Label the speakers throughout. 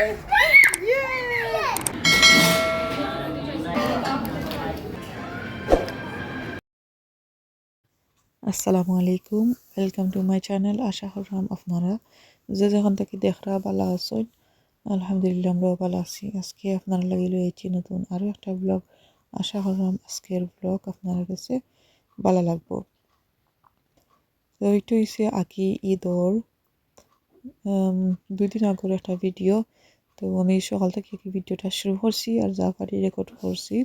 Speaker 1: আসসালামু আলাইকুম welcome to my channel আশা করলাম আপনারা। যে যেখান থেকে দেখরা ভালো আছেন, আলহামদুলিল্লাহ আমরাও ভালো আছি। আজকে আপনারা লাগি লইছি নতুন আরও একটা ব্লগ আশা করলাম আজকের ব্লগ আপনার কাছে ভালো লাগবো। তো এইটা হয়েছে আকি ঈদর দুই দিন আগের একটা ভিডিও তো আমি সকাল থেকে ভিডিওটা শুরু করছি আর যা পারি রেকর্ড করছি।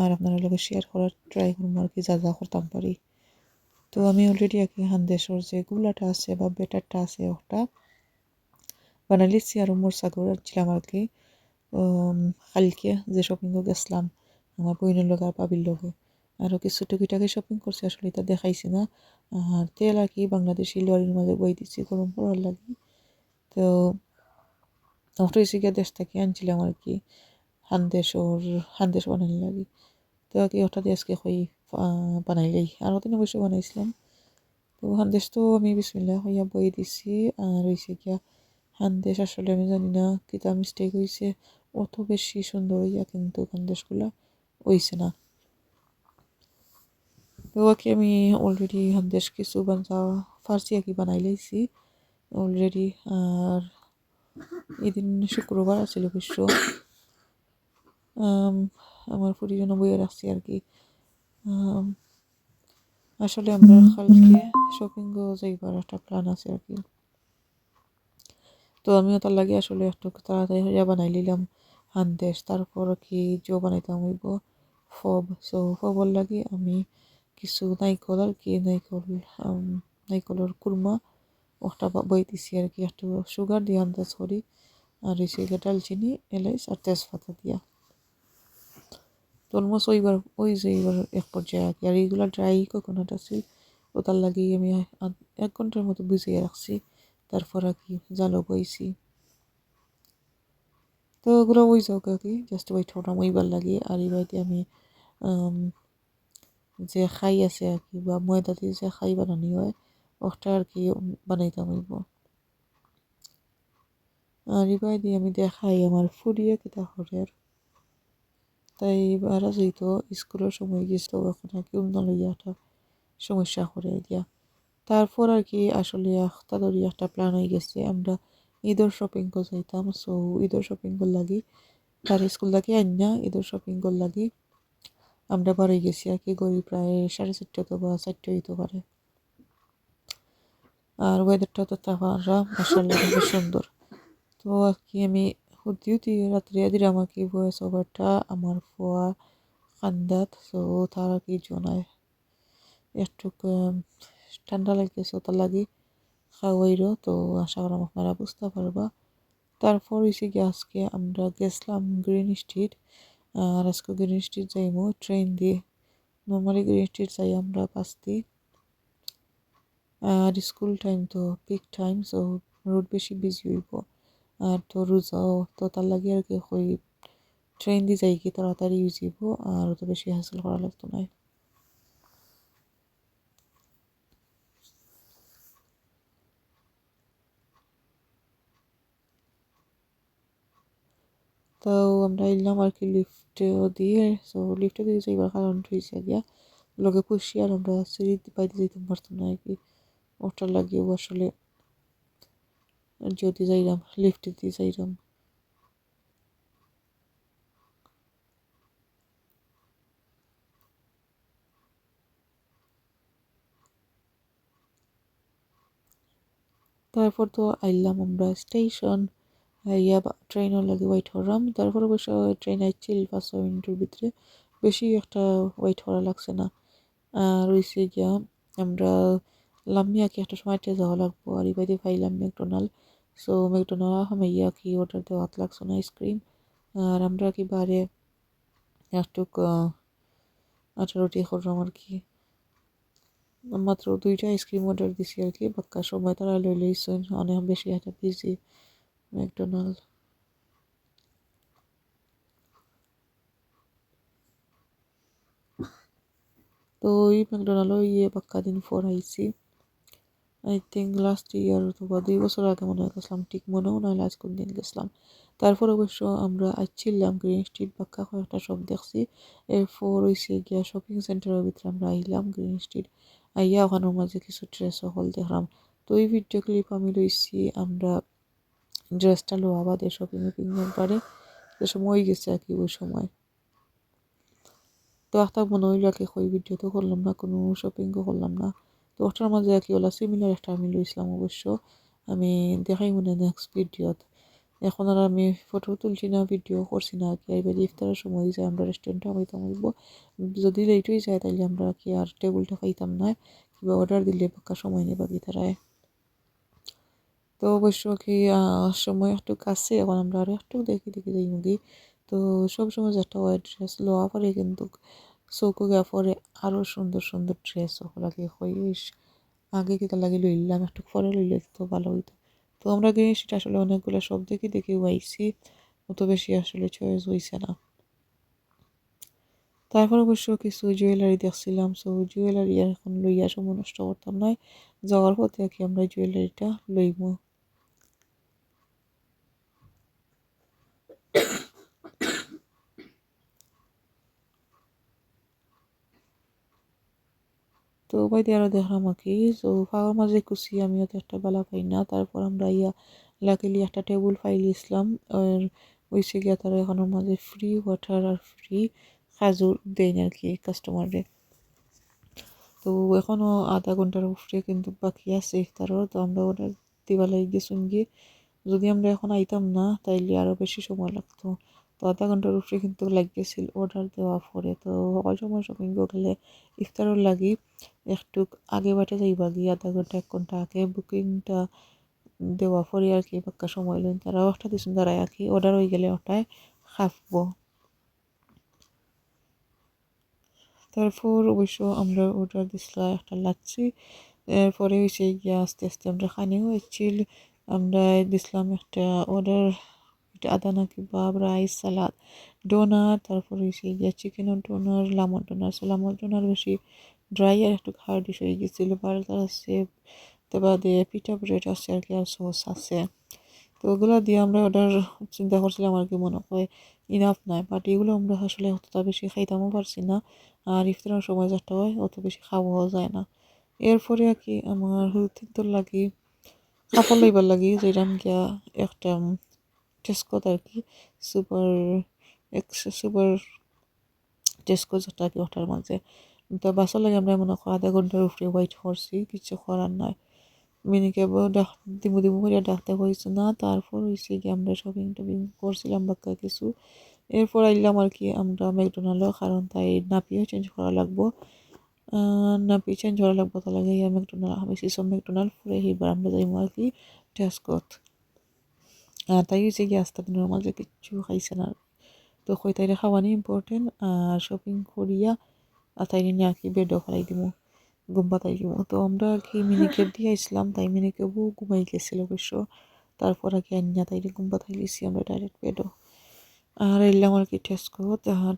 Speaker 1: আর আপনারা লগে শেয়ার করার ট্রাই করব আর কি, যা যা করতাম পারি। তো আমি অলরেডি আর কি হান্দেশর যে গুলাটা আছে বা বেটারটা আছে ওটা বানাই লিখছি আর মোর সাগর ছিলাম আর কি। কালকে যে শপিংও গেছিলাম, আমার বইনের লগে আর বাবির লগে আরও কিছু টুকিটাকি শপিং করছি, আসলে এটা দেখাইছি না। আর তেল আর কি বাংলাদেশি লরির মাঝে বই দিচ্ছি গরম পড়ার লাগে। তো ওটা এসে গিয়ে দেশ থেকে আনছিলাম আর কি। হান্দেশ ওর, হান্দেশ বানাইলে লাগে। তো কি দিয়ে আজকে হই বানাইলেই। আর ওদিন অবশ্যই বানাইছিলাম। তো হান্দেশ তো আমি বিসমিল্লা হইয়া বই দিছি। আর হয়েছে গিয়া হান্দেশ আসলে আমি জানি না, কিতা মিস্টেক হয়েছে অত বেশি সুন্দর হইয়া কিন্তু হান্দেশগুলা হইছে না। তো কি আমি অলরেডি হান্দেশ কিছু বানজা ফার্সি আর কি বানাই লাইছি। অলরেডি আর এদিন শুক্রবার আছিল অবশ্য আমার পরিজন বইয়ে রাখছি আর কি। আসলে আমরা কালকে শপিংও যাইবার একটা প্ল্যান আছে আর কি। তো আমিও তার লাগে আসলে একটু তাড়াতাড়ি হইয়া বানাই নিলাম হান্দেশ তারপর কি জো বানাইতাম হইব ফব। সো ফবর লাগে আমি কিছু নাইকল আর কি, নাইকল নাইকলের কুরমা ওটা বই দিছি আর কি। একটু সুগার দিয়ে আন্দাজ করি। আর হয়েছে ডালচিনি, এলাইচ আর তেজপাতা দিয়া। তো অলমোস্ট ওইবার ওই যে এইবার এক পর্যায়ে আর কি। আর এইগুলো ড্রাই কোকোনাট আছে। ওটার লাগিয়ে আমি এক ঘণ্টার মতো বুঝিয়ে রাখছি। তারপর আর কি জালও বইছি। তো ওগুলো ওই যাও আর কি জাস্ট ওই ঠোঁটা ওইবার লাগে আর এই বাড়িতে আমি, যে খাই আছে আর কি, বা ময়দা দিয়ে যে খাই বানানি হয় ওটা আর কি বানাইতাম হইব। আর এবার দিয়ে আমি দেখাই আমার ফুরিয়ে কিতা হরের তাই এবার যেহেতু স্কুলের সময় গেছিল এখন আর কি অন্য লইয়াটা সমস্যা করে দিয়া। তারপর আর কি আসলে তাদের একটা প্ল্যান হয়ে গেছে, আমরা ঈদের শপিং করে যাইতাম। সো ঈদের শপিং কর লাগি, তার স্কুল থেকে আইনা, ঈদের শপিং কর লাগি। আমরা বাড়ি গেছি আর কি গড়ি প্রায় সাড়ে চারটে তো বা চারটে হইতে পারে আর ওয়েদারটা তো তাহারা মাসাল্লাহ খুব সুন্দর। তো আর কি আমি হুদি হুদি রাত্রে দিলাম আর কি ভয়েস ওভারটা আমার ফোয়া কান্দাত সো তার কি জনায়? একটু ঠান্ডা লাগতেছে তার লাগে খাওয়াইরো, তো আশা করাম আপনারা বুঝতে পারবা। তারপর হয়েছে গিয়ে আজকে আমরা গেছিলাম গ্রিন স্ট্রিট আর আজকে গ্রিন স্ট্রিট যাইমো। ট্রেন দিয়ে নর্মালি গ্রিন স্ট্রিট যাই আমরা পাঁচটি আর স্কুল টাইম তো পিক টাইম সো রোড বেশি বিজি হইব। আর তো রোজাও তো তার লাগে আর কি হই ট্রেন দিয়ে যাই কি তাড়াতাড়ি ইউজ হইব, আর তো বেশি হাসিল করা লাগতো না। তো আমরা এলাম আর কি লিফটেও দিয়ে সো লিফটে দিয়ে যাইবার কারণ হয়েছে গিয়া, লগে পুষি আর আমরা সিঁড়ি বাইতে যেতে পারতাম না আর কি। ওটার লাগিয়েও আসলে যদি যাইলাম লিফটে দিয়ে যাইলাম তারপর তো আইলাম আমরা স্টেশন ইয়া ট্রেনও লাগে ওয়েট করলাম তারপর অবশ্য ট্রেন আইছিল পাঁচ ছয় মিনিটের ভিতরে। বেশি একটা ওয়েট করা লাগছে না। আর রয়েছে গিয়া আমরা লামিয়া কি একটা সময় যাওয়া লাগবো। আর এবারে পাইলাম ম্যাকডোনাল্ড। সো ম্যাকডোনাল্ড হামাইয়া কি অর্ডার দেওয়া? লাগছে না আইসক্রিম। আর আমরা কি বারে একটু আঠারোটি করলাম আর কি। মাত্র দুইটা আইসক্রিম অর্ডার দিছি আর কি। বাক্কা সময় তারা লই লইছেন অনেক বেশি একটা বিজি ম্যাকডোনাল্ড। তো ওই ম্যাকডোনাল্ডও ইয়ে বাক্কা দিন পর আইছি। আই থিঙ্ক লাস্ট ইয়ার অথবা দুই বছর আগে মনে হয় গেছিলাম, ঠিক মনেও নয় লাস্ট কোন দিন গেছিলাম। তারপর অবশ্য আমরা আসছিলাম গ্রিন স্ট্রিট বাক্কা কয়েকটা সব দেখছি। এরপর হইছে গিয়া শপিং সেন্টারের ভিতরে আমরা আইলাম গ্রিন স্ট্রিট আইয়া ওখানের মাঝে কিছু ড্রেস হল দেখলাম। তো এই ভিডিও ক্লিপ আমি লইছি আমরা ড্রেসটা লোয়া বাদে শপিং উপিং পারে যে সময় গেছে আর কি ওই সময়। তো একটা মনে হইল আর কি ওই ভিডিও তো করলাম না, কোনো শপিংও করলাম না। তো ওটার মাঝে কি ওলা সিমিলার একটা আমি লইছিলাম অবশ্য। আমি দেখাই মনে নেক্সট ভিডিওত এখন আর আমি ফটো তুলছি না ভিডিও করছি না, কি এবার ইফতারের সময় যায় আমরা রেস্টুরেন্টে হইতাম হইব। যদি লেট হয়ে যায় তাহলে আমরা কি আর টেবিলটা খাইতাম না? কিংবা অর্ডার দিলে পাক্কা সময় নেবা কি তারায় তো অবশ্য কি সময় একটু কাছে এখন আমরা আরও একটু দেখি দেখি যাই মুগি তো সবসময় যেটা হয় ড্রেস লওয়া পরে কিন্তু চৌকো গা পরে আরও সুন্দর সুন্দর ড্রেস লাগে হইস। আগে কিতা লাগে লইলাম, একটু পরে লইলে তো ভালো হইতো। তো আমরা গিয়ে সেটা আসলে অনেকগুলো সব দেখে দেখে আইসি অত বেশি আসলে চয়েস হইছে না। তারপর অবশ্য কিছু জুয়েলারি দেখছিলাম সো জুয়েলারি এখন লইয়া সময় নষ্ট করতাম নয় যাওয়ার পথে আর কি আমরা জুয়েলারিটা লইব তো বাইতে আরও দেখলাম আর কি। তো ফাঁকার মাঝে কুচি আমিও তো একটা বেলা পাই না। তারপর আমরা ইয়া লাকিলি একটা টেবিল ফাইল ইসলাম আর ওইসে গিয়া তারা এখনের মাঝে ফ্রি ওয়াটার আর ফ্রি খাজুর দেন আর কি কাস্টমারে তো এখনও আধা ঘণ্টার উপরে কিন্তু বাকি আছে ইফতারও তো আমরা অর্ডার দিবা লাগি গেছুন গিয়ে। যদি আমরা এখন আইতাম না, তাইলে আরও বেশি সময় লাগতো। তো আধা ঘণ্টার উপরে কিন্তু লাগিয়েছিল অর্ডার দেওয়া পরে। তো সকল সময় শপিং গেলে ইফতারের লাগি। একটু আগে বাটে যাইবা গিয়ে আধা ঘণ্টা, এক ঘণ্টা আগে বুকিংটা দেওয়া পরে আর কি পাক্কা সময় লইন। তারাও একটা দিচ্ছেন তারা আর কি অর্ডার হয়ে গেলে ওটাই খাব। তারপর অবশ্য আমরা অর্ডার দিছিলাম একটা লাচ্ছি। এরপরে হয়েছে গিয়ে আস্তে আস্তে আমরা খানিও হয়েছিল আমরা দিছিলাম একটা order Adana kebab rice, salad, doner, তারপর হয়েছে গিয়া চিকেনের doner, lamb doner, so lamb doner বেশি ড্রাই আর একটু খাওয়ার ডিশ হয়ে গেছিল বার্গার আছে, তো বাদে পিঠা ব্রেড আছে আর কি, আর সস আছে। তো ওগুলো দিয়ে আমরা অর্ডার চিন্তা করছিলাম আর কি, মনে হয় ইনাফ নাই বাট এগুলো আমরা আসলে অতটা বেশি খাইতামও পারছি না। আর ইফতারের সময় যেটা হয়, অত বেশি খাওয়াও যায় না। এরপরে আর কি, আমার হুতির লাগি কাপড় লইবার লাগি যেরাম গিয়া একটা টেস্কোত আর কি? সুপার এক্স সুপার টেস্কো যেটা কি ওটার মাঝে। তো বাসর লাগে আমরা মনে করি আধা ঘণ্টার উপরে ওয়েট করছি, কিছু করার নাই। মিনিকে ডাক, দিমু দিমু করে ডাকতে হয়েছে না, তারপর হয়েছে কি আমরা শপিং টপিং করছিলাম বাক্কা কিছু। এরপর আইলাম আর কি আমরা ম্যাকডোনাল্ডও কারণ তাই নাপিও চেঞ্জ করা লাগবো। নাপি চেঞ্জ করা লাগবো, তার লাগে ইয়া ম্যাকডোনাল্ড, আমি সিসম ম্যাকডোনাল্ড ফুরে এইবার আমরা যাইমু আর কি টেস্কত আর তাই হয়েছে কি আস্তে দিনের মাঝে কিচ্ছু খাইছে না। তো কই তাইরে খাওয়ানি ইম্পর্টেন্ট আর শপিং করিয়া, আর তাই নিয়ে আঁকি বেডও ফেলাই দিব ঘুম তাই দিব তো আমরা আর কি মিনিকেপ দিয়ে আসলাম, তাই মিনিকেপও ঘুমাই গেছিল অবশ্য। তারপর কি আনিয়া তাইরে ঘুম পাতাই লিছি আমরা ডাইরেক্ট বেডও আর এলাম আর কি টেস্কো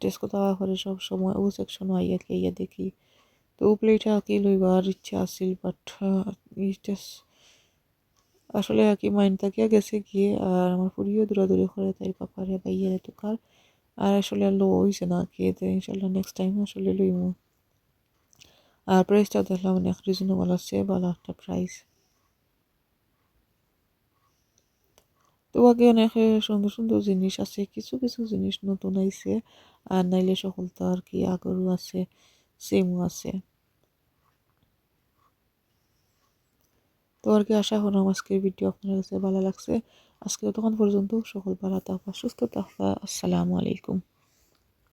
Speaker 1: টেস্কো দেওয়া করে সব সময় ও সেকশন আইয়া কি ইয়া দেখি। তো ও প্লেটা আর কি লইবার ইচ্ছা আছিল বাট আসলে আর কি মাইন্ড থাকিয়া গেছে গিয়ে, আর আমার ফুরিও দৌড়াদৌড়ি করে, তাই পাপারে বাইয়ারে তোকার আর আসলে লো হয়েছে না, কি ইনশাল্লাহ নেক্সট টাইম আসলে লইমু। আর প্রাইসটা দেখলাম অনেক রিজনেবল আছে ভালো একটা প্রাইস তো আগে অনেক সুন্দর সুন্দর জিনিস আছে, কিছু কিছু জিনিস নতুন আইছে, আর নাইলে সকল তো আর কি আগরও আছে সেমও আছে। তো আর কি আশা? করলাম আজকের ভিডিও আপনার কাছে ভালো লাগছে? আজকে তখন পর্যন্ত সকল ভালো থাকবা, সুস্থ থাকবা। আসসালামু আলাইকুম।